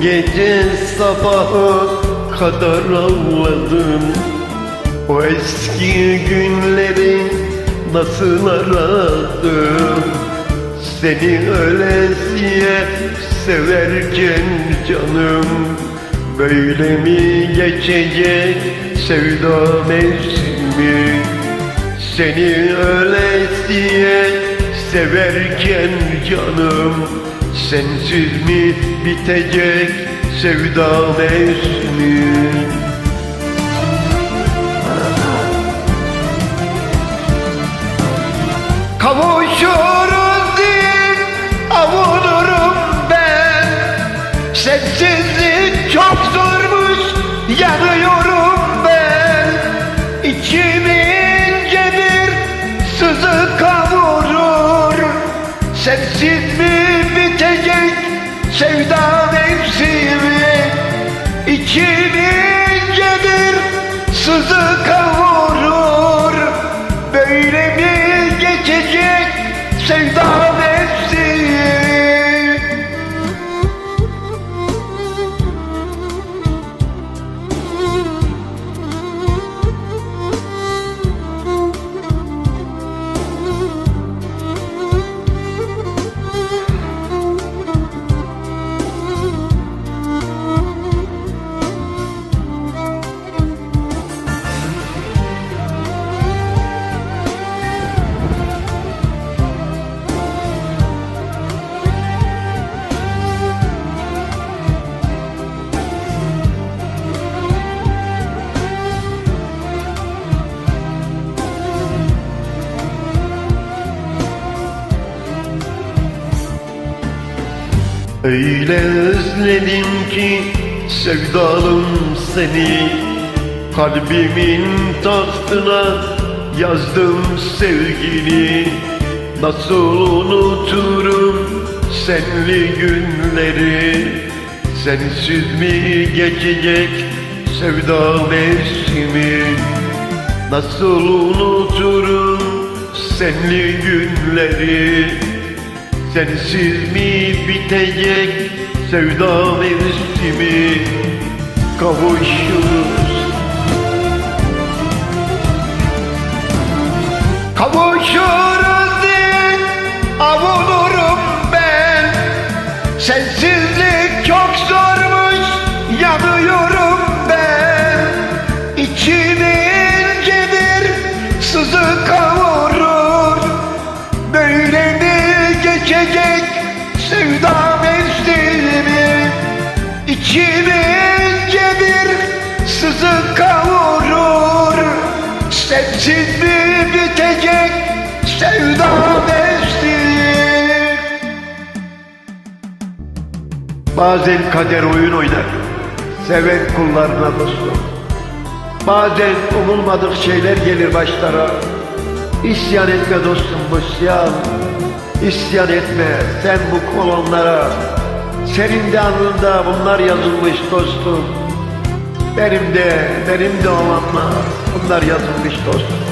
gece sabaha kadar ağladım. O eski günleri nasıl aradım? Seni ölesiye severken canım Böyle mi geçecek sevda mevsimi? Seni ölesiye severken canım Sensiz mi bitecek sevda mevsimi Kavuşuruz diye avunurum ben. Sensizlik çok zormuş yanıyorum ben. İçimi ince bir sızı kavurur. Sensiz mi sevda mevsimi İçimi ince bir sızı kavurur. Böyle Öyle özledim ki sevdalım seni. Kalbimin tahtına yazdım sevgini. Nasıl unuturum senli günleri? Sensiz mi geçecek sevda mevsimi? Nasıl unuturum senli günleri Sensiz mi bitecek sevda mevsimi Kavuşuruz. Kavuşuruz İçimi ince bir sızı kavurur. Sensiz mi bitecek? Sevda mevsimi Bazen kader oyun oynar Seven kullarına dostum Bazen umulmadık şeyler gelir başlara. İsyan etme dostum bu isyan. İsyan etme sen bu kolonlara Senin de alnında bunlar yazılmış dostum. Benim de benim de olanlar Bunlar yazılmış dostum